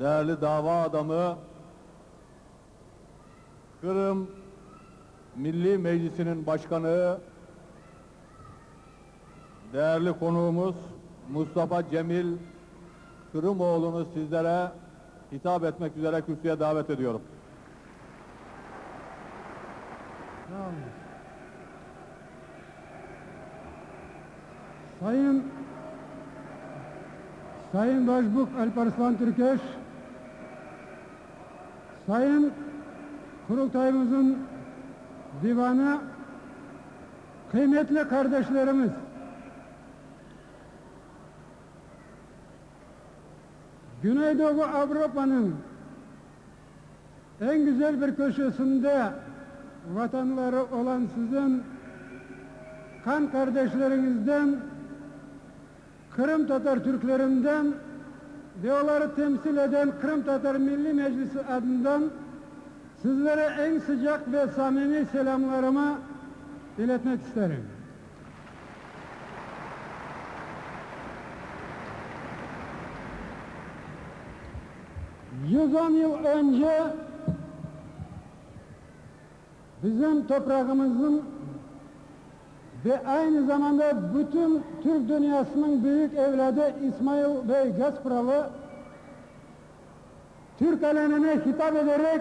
değerli dava adamı, Kırım Milli Meclisi'nin başkanı, değerli konuğumuz Mustafa Cemil Kırımoğlu'nu sizlere hitap etmek üzere kürsüye davet ediyorum. Sayın Sayın Başbuk Alparslan Türkeş Sayın Kurultayımızın divanı kıymetli kardeşlerimiz. Güneydoğu Avrupa'nın en güzel bir köşesinde vatanları olan sizin kan kardeşlerinizden Kırım Tatar Türklerinden ve onları temsil eden Kırım Tatar Milli Meclisi adından sizlere en sıcak ve samimi selamlarımı iletmek isterim. Yüz on yıl önce bizim toprağımızın ve aynı zamanda bütün Türk dünyasının büyük evladı İsmail Bey Gaspralı Türk alemine hitap ederek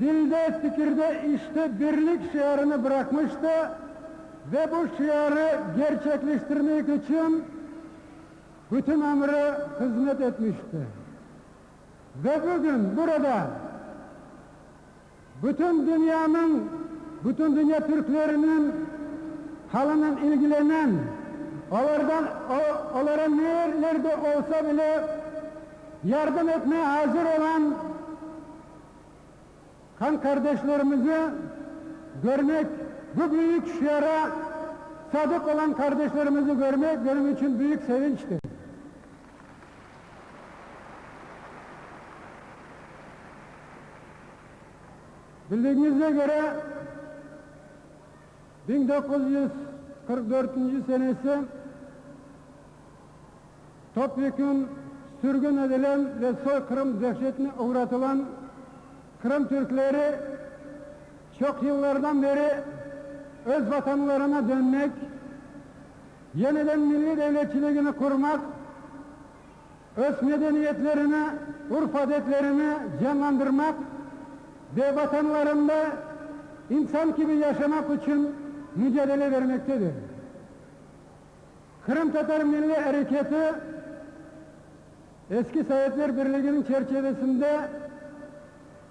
dilde, fikirde, işte birlik şiarını bırakmıştı ve bu şiarı gerçekleştirmek için bütün ömrü hizmet etmişti. Ve bugün burada bütün dünyanın, bütün dünya Türklerinin halının ilgilenen, onlardan, onlara nerelerde olsa bile yardım etmeye hazır olan kan kardeşlerimizi görmek, bu büyük şiara sadık olan kardeşlerimizi görmek benim için büyük sevinçtir. Bildiğinize göre 1944 senesi topyekun sürgün edilen ve soykırım dehşetine uğratılan Kırım Türkleri çok yıllardan beri öz vatanlarına dönmek, yeniden milli devletçiliğini kurmak, öz medeniyetlerini, urf adetlerini canlandırmak ve vatanlarında insan gibi yaşamak için mücadele vermektedir. Kırım Tatar Milli Hareketi eski Sovyetler Birliği'nin çerçevesinde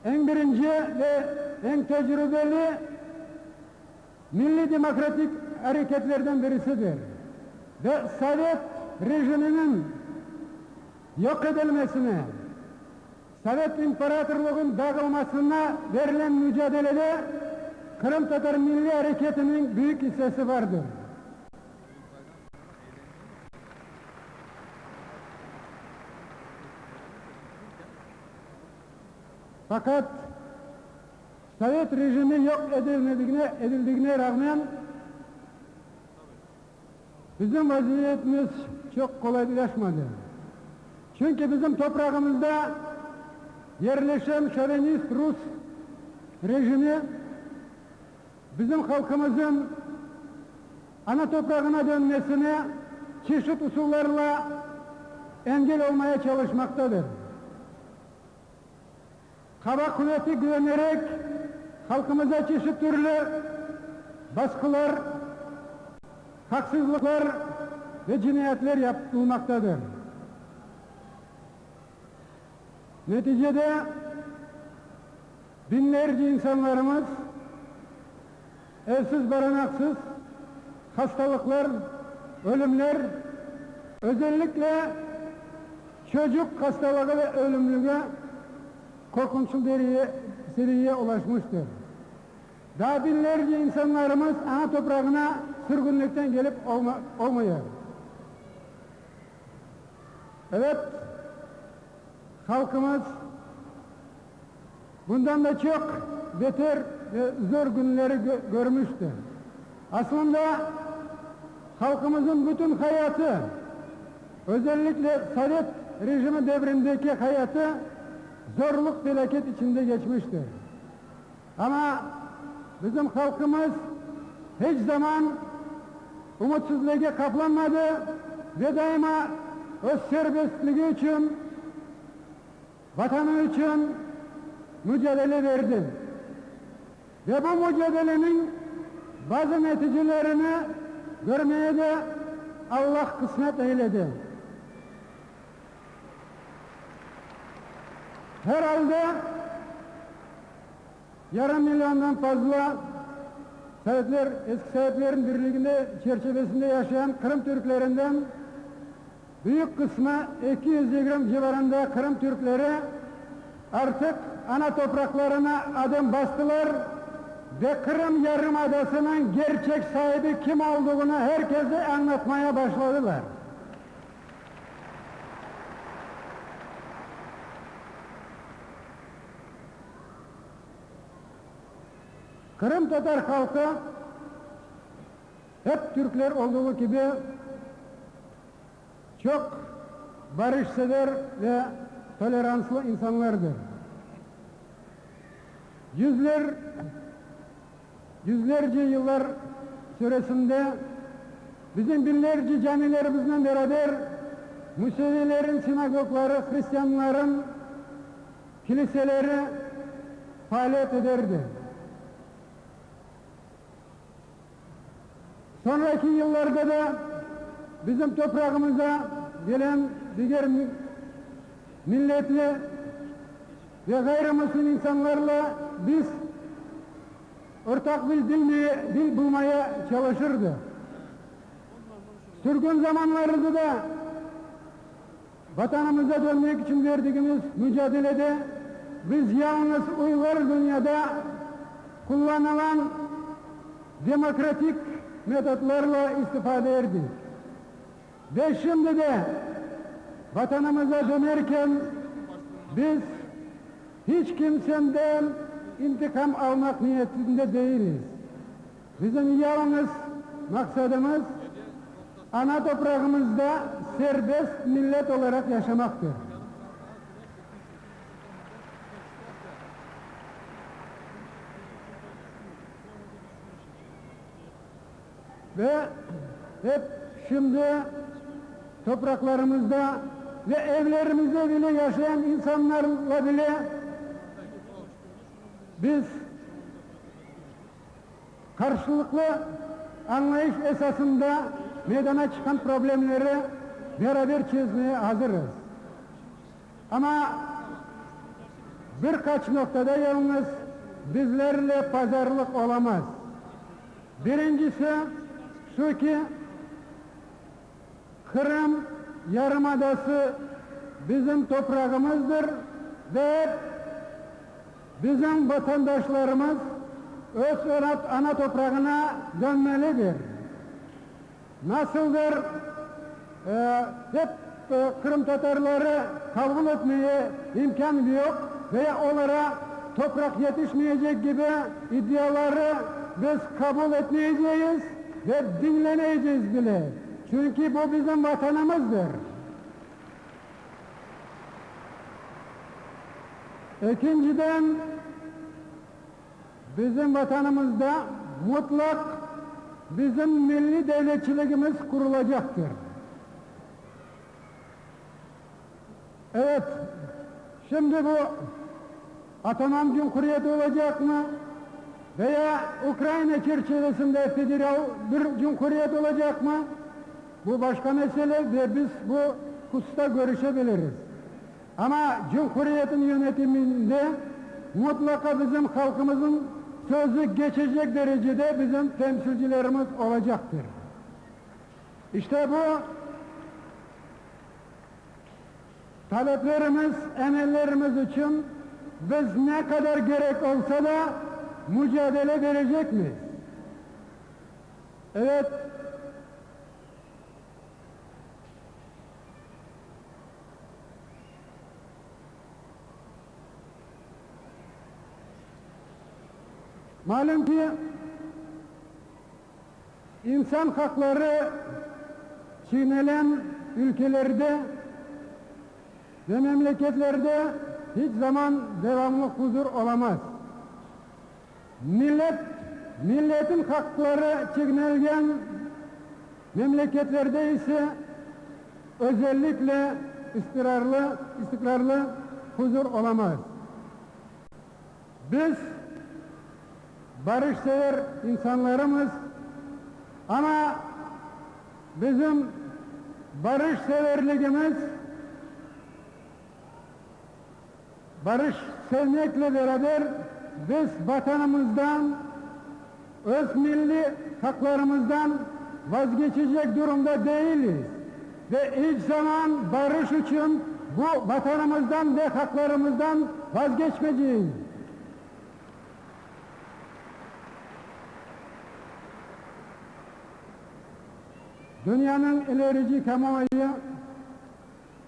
en birinci ve en tecrübeli milli demokratik hareketlerden birisidir. Ve Sovyet rejiminin yok edilmesine, Sovyet İmparatorluğu'nun dağılmasına verilen mücadelede Kırım Tatar Milli Hareketi'nin büyük hissesi vardır. Fakat Sovyet rejimi yok edilmediğine, edildiğine rağmen bizim vaziyetimiz çok kolaylaşmadı. Çünkü bizim toprağımızda yerleşen şovenist Rus rejimi bizim halkımızın ana toprağına dönmesine çeşit usullarla engel olmaya çalışmaktadır. Kaba kuvveti güvenerek halkımıza çeşit türlü baskılar, haksızlıklar ve cinayetler yapılmaktadır. Neticede binlerce insanlarımız evsiz barınaksız hastalıklar, ölümler, özellikle çocuk hastalığı ve ölümlüğe korkunç seriye, seriye ulaşmıştır. Daha binlerce insanlarımız ana toprağına sürgünlükten gelip olma, olmuyor. Evet, halkımız bundan da çok beter zor günleri gö- görmüştür. Aslında halkımızın bütün hayatı özellikle Sovyet rejimi devrindeki hayatı zorluk felaket içinde geçmiştir. Ama bizim halkımız hiç zaman umutsuzluğa kaplanmadı ve daima öz serbestliği için, vatanı için mücadele verdi. Ve bu mücadelenin bazı neticelerini görmeye de Allah kısmet eyledi. Herhalde yarım milyondan fazla Sovyetler, eski Sovyetlerin birliğinde çerçevesinde yaşayan Kırım Türklerinden büyük kısmı 220 civarında Kırım Türkleri artık ana topraklarına adım bastılar ve Kırım Yarımadası'nın gerçek sahibi kim olduğunu herkese anlatmaya başladılar. Kırım Tatar halkı hep Türkler olduğu gibi çok barışsever ve toleranslı insanlardır. Yüzler, yüzlerce yıllar süresinde bizim binlerce camilerimizle beraber Musevilerin sinagogları, Hristiyanların kiliseleri faaliyet ederdi. Sonraki yıllarda da bizim toprağımıza gelen diğer mi- milletli ve gayrimüslim insanlarla biz ortak bir dil, dil bulmaya çalışırdı. Sürgün zamanlarında da vatanımıza dönmek için verdiğimiz mücadelede biz yalnız uygar dünyada kullanılan demokratik metotlarla istifade ettik. Ve şimdi de vatanımıza dönerken biz hiç kimsenden intikam almak niyetinde değiliz. Bizim yalnız maksadımız ana toprağımızda serbest millet olarak yaşamaktır. Ve hep şimdi topraklarımızda ve evlerimizde bile yaşayan insanlarla bile biz karşılıklı anlayış esasında meydana çıkan problemleri beraber çözmeye hazırız. Ama birkaç noktada yalnız bizlerle pazarlık olamaz. Birincisi şu ki Kırım Yarımadası bizim toprağımızdır ve bizim vatandaşlarımız öz ana, ana toprağına dönmelidir. Nasıldır e, hep e, Kırım Tatarları kabul etmeye imkan yok veya onlara toprak yetişmeyecek gibi iddiaları biz kabul etmeyeceğiz ve dinleneceğiz bile. Çünkü bu bizim vatanımızdır. İkinciden bizim vatanımızda mutlak bizim milli devletçiliğimiz kurulacaktır. Evet, şimdi bu Ataman Cumhuriyeti olacak mı? Veya Ukrayna çerçevesinde federal bir cumhuriyet olacak mı? Bu başka mesele ve biz bu hususta görüşebiliriz. Ama Cumhuriyet'in yönetiminde mutlaka bizim halkımızın sözü geçecek derecede bizim temsilcilerimiz olacaktır. İşte bu taleplerimiz, emellerimiz için biz ne kadar gerek olsa da mücadele verecek miyiz? Evet, Malum ki insan hakları çiğnelen ülkelerde ve memleketlerde hiç zaman devamlı huzur olamaz. Millet, milletin hakları çiğnelgen memleketlerde ise özellikle istikrarlı, istikrarlı huzur olamaz. Biz barışsever insanlarımız ama bizim barışseverliğimiz barış sevmekle beraber biz vatanımızdan öz milli haklarımızdan vazgeçecek durumda değiliz. Ve hiç zaman barış için bu vatanımızdan ve haklarımızdan vazgeçmeyeceğiz. Dünyanın ilerici kamuoyu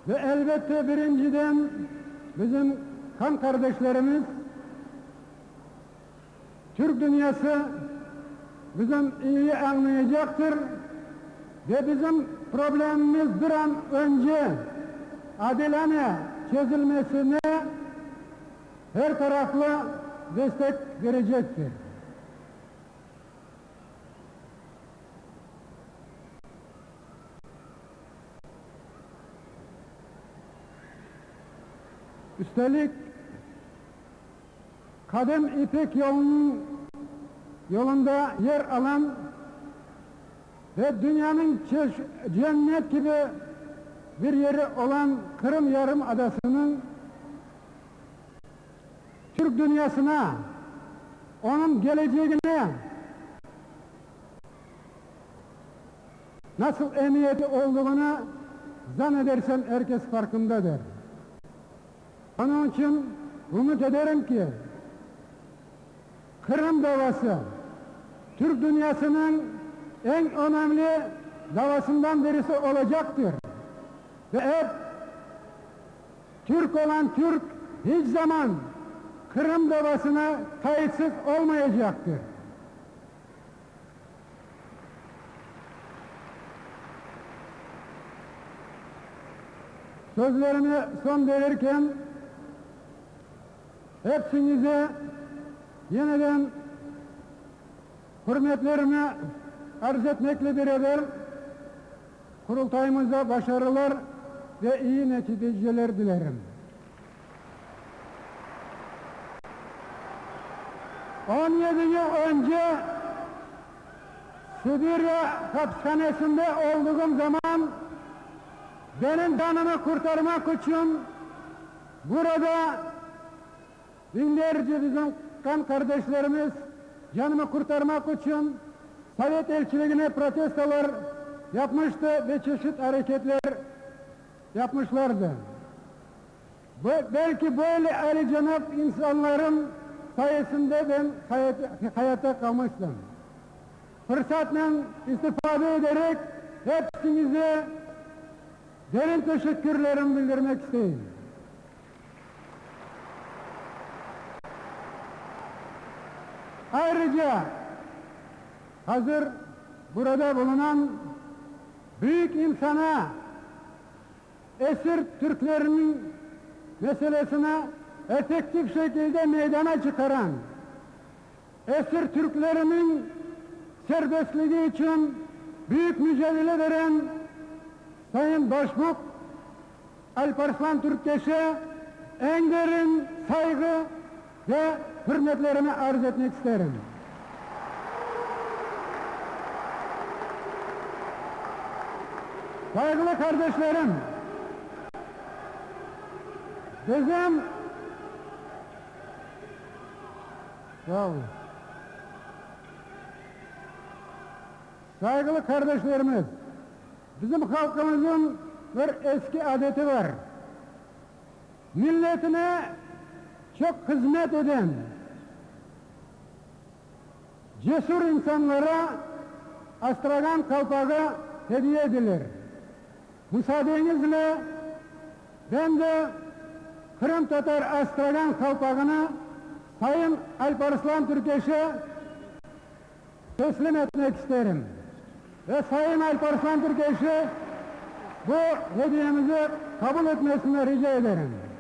ve elbette birinciden bizim kan kardeşlerimiz Türk dünyası bizim iyi anlayacaktır ve bizim problemimiz bir an önce adilane çözülmesine her taraflı destek verecektir. Üstelik Kadem İpek yolunun yolunda yer alan ve dünyanın cennet gibi bir yeri olan Kırım Yarımadası'nın Türk dünyasına, onun geleceğine nasıl emniyeti olduğunu zannedersem herkes farkındadır. Onun için umut ederim ki Kırım davası Türk dünyasının en önemli davasından birisi olacaktır. Ve hep Türk olan Türk hiç zaman Kırım davasına kayıtsız olmayacaktır. Sözlerime son verirken hepsinize yeniden hürmetlerimi arz etmekle beraber kurultayımıza başarılar ve iyi neticeler dilerim. 17 yıl önce Sibirya hapishanesinde olduğum zaman benim canımı kurtarmak için burada binlerce bizim kan kardeşlerimiz canımı kurtarmak için Sovyet elçiliğine protestolar yapmıştı ve çeşit hareketler yapmışlardı. Bu- belki böyle Ali Cenap insanların sayesinde ben hayata, hayata kalmıştım. Fırsatla istifade ederek hepsinize derin teşekkürlerimi bildirmek istedim. Ayrıca hazır burada bulunan büyük insana esir Türklerinin meselesine efektif şekilde meydana çıkaran esir Türklerinin serbestliği için büyük mücadele veren Sayın Başbuğ Alparslan Türkeş'e en derin saygı ve hürmetlerimi arz etmek isterim. Saygılı kardeşlerim, bizim olun. Saygılı kardeşlerimiz, bizim halkımızın bir eski adeti var. Milletine çok hizmet eden cesur insanlara astragan kalpağı hediye edilir. Müsaadenizle ben de Kırım Tatar astragan kalpağını Sayın Alparslan Türkeş'e teslim etmek isterim. Ve Sayın Alparslan Türkeş'e bu hediyemizi kabul etmesini rica ederim.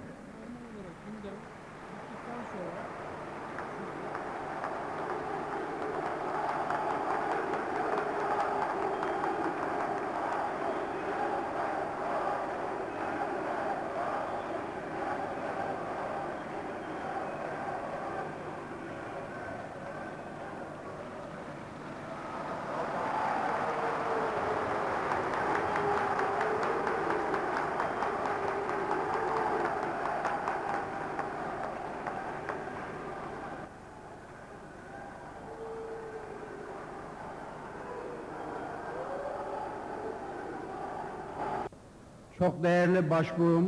Çok değerli başbuğum,